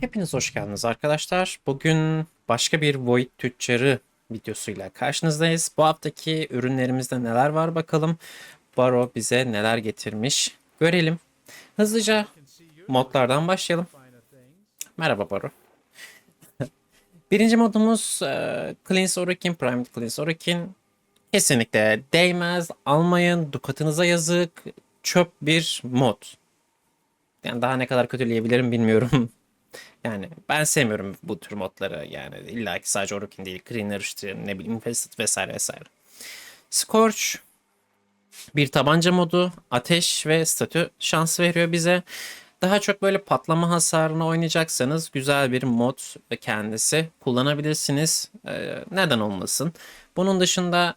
Hepiniz hoş geldiniz arkadaşlar. Bugün başka bir Void Tüccarı videosuyla karşınızdayız. Bu haftaki ürünlerimizde neler var bakalım. Baro bize neler getirmiş görelim. Hızlıca modlardan başlayalım. Merhaba Baro. Birinci modumuz e, Cleanse Orokin, Primed Cleanse Orokin. Kesinlikle değmez, almayın, dukatınıza yazık, çöp bir mod. Yani daha ne kadar kötüleyebilirim bilmiyorum. Yani ben sevmiyorum bu tür modları. Yani illa ki sadece Orokin değil. Greener işte ne bileyim Infested vesaire vesaire. Scorch bir tabanca modu, ateş ve statü şansı veriyor bize. Daha çok böyle patlama hasarını oynayacaksanız güzel bir mod ve kendisi kullanabilirsiniz. Ee, neden olmasın? Bunun dışında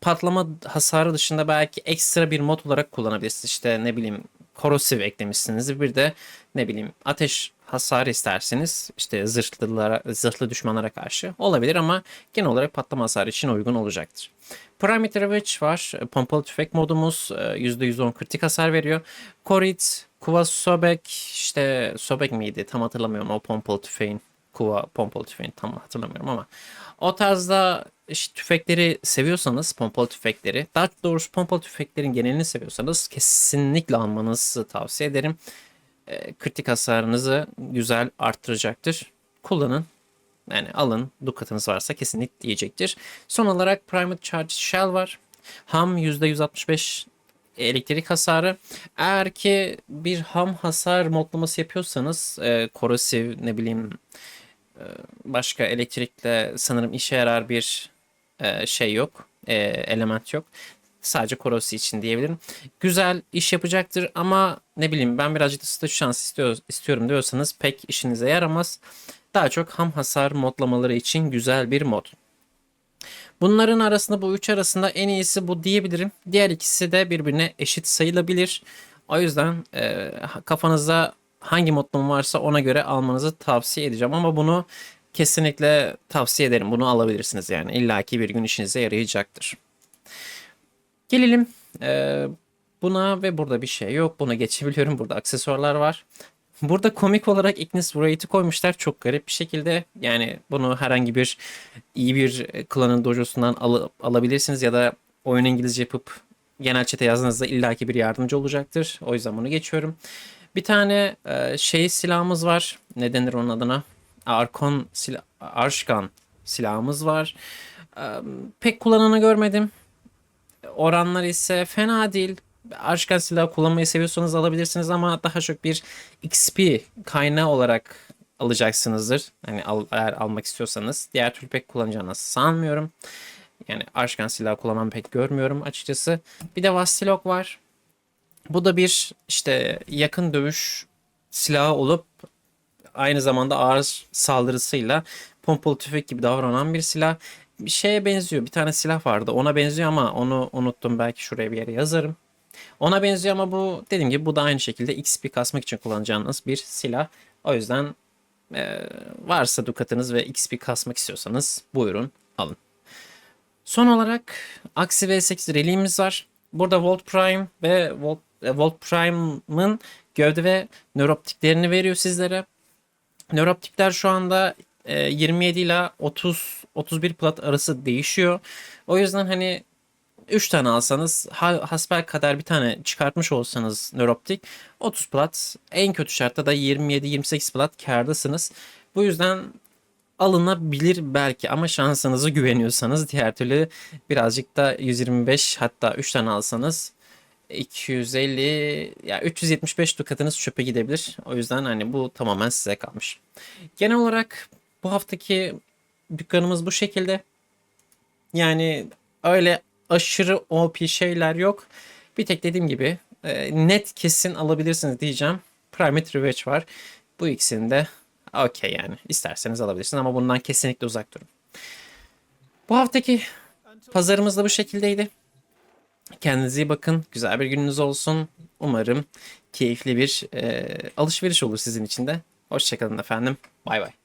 patlama hasarı dışında belki ekstra bir mod olarak kullanabilirsiniz. İşte ne bileyim korosif eklemişsiniz. Bir de ne bileyim ateş hasarı isterseniz işte zırhlılara, zırhlı düşmanlara karşı olabilir ama genel olarak patlama hasarı için uygun olacaktır. Parameter Witch var. Pompalı tüfek modumuz %110 kritik hasar veriyor. Korit, Kuva Sobek, işte Sobek miydi tam hatırlamıyorum o pompalı tüfeğin. Kuva pompalı tüfeğin tam hatırlamıyorum ama o tarzda işte tüfekleri seviyorsanız pompalı tüfekleri daha doğrusu pompalı tüfeklerin genelini seviyorsanız kesinlikle almanızı tavsiye ederim. E, kritik hasarınızı güzel arttıracaktır. Kullanın. Yani alın. Dukatınız varsa kesinlikle diyecektir. Son olarak Private Charge Shell var. Ham %165 elektrik hasarı. Eğer ki bir ham hasar modlaması yapıyorsanız e, korosiv ne bileyim e, başka elektrikle sanırım işe yarar bir e, şey yok. E, element yok. Sadece korosi için diyebilirim. Güzel iş yapacaktır ama ne bileyim ben birazcık da statü şansı istiyor, istiyorum diyorsanız pek işinize yaramaz. Daha çok ham hasar modlamaları için güzel bir mod. Bunların arasında bu üç arasında en iyisi bu diyebilirim. Diğer ikisi de birbirine eşit sayılabilir. O yüzden e, kafanızda hangi modlama varsa ona göre almanızı tavsiye edeceğim. Ama bunu kesinlikle tavsiye ederim. Bunu alabilirsiniz yani. İlla ki bir gün işinize yarayacaktır. Gelelim e, buna ve burada bir şey yok. Buna geçebiliyorum. Burada aksesuarlar var. Burada komik olarak Ignis Wraith'i koymuşlar çok garip bir şekilde. Yani bunu herhangi bir iyi bir klanın dojosundan al alabilirsiniz ya da oyun İngilizce yapıp genel chat'e yazdığınızda illaki bir yardımcı olacaktır. O yüzden bunu geçiyorum. Bir tane e, şey silahımız var. Ne denir onun adına? Arkon silah, Arşkan silahımız var. E, pek kullananı görmedim. Oranlar ise fena değil. Arşkan silahı kullanmayı seviyorsanız alabilirsiniz ama daha çok bir XP kaynağı olarak alacaksınızdır. Hani al, eğer almak istiyorsanız. Diğer türlü pek kullanacağınızı sanmıyorum. Yani Arşkan silahı kullanmam pek görmüyorum açıkçası. Bir de Vastilok var. Bu da bir işte yakın dövüş silahı olup aynı zamanda ağır saldırısıyla pompalı tüfek gibi davranan bir silah. Bir şeye benziyor. Bir tane silah vardı. Ona benziyor ama onu unuttum. Belki şuraya bir yere yazarım. Ona benziyor ama bu dediğim gibi bu da aynı şekilde XP kasmak için kullanacağınız bir silah. O yüzden e, varsa dukatınız ve XP kasmak istiyorsanız buyurun alın. Son olarak Axie V8 reliğimiz var. Burada Volt Prime ve Volt, e, Volt Prime'ın gövde ve nöroptiklerini veriyor sizlere. Nöroptikler şu anda 27 ile 30 31 plat arası değişiyor. O yüzden hani 3 tane alsanız hasbel kadar bir tane çıkartmış olsanız nöroptik 30 plat en kötü şartta da 27-28 plat kardasınız. Bu yüzden alınabilir belki ama şansınızı güveniyorsanız diğer türlü birazcık da 125 hatta 3 tane alsanız 250 ya 375 dukatınız çöpe gidebilir. O yüzden hani bu tamamen size kalmış. Genel olarak bu haftaki dükkanımız bu şekilde. Yani öyle aşırı OP şeyler yok. Bir tek dediğim gibi e, net kesin alabilirsiniz diyeceğim. Primate Revenge var. Bu ikisini de okey yani. isterseniz alabilirsiniz ama bundan kesinlikle uzak durun. Bu haftaki pazarımız da bu şekildeydi. Kendinize iyi bakın. Güzel bir gününüz olsun. Umarım keyifli bir e, alışveriş olur sizin için de. Hoşçakalın efendim. Bay bay.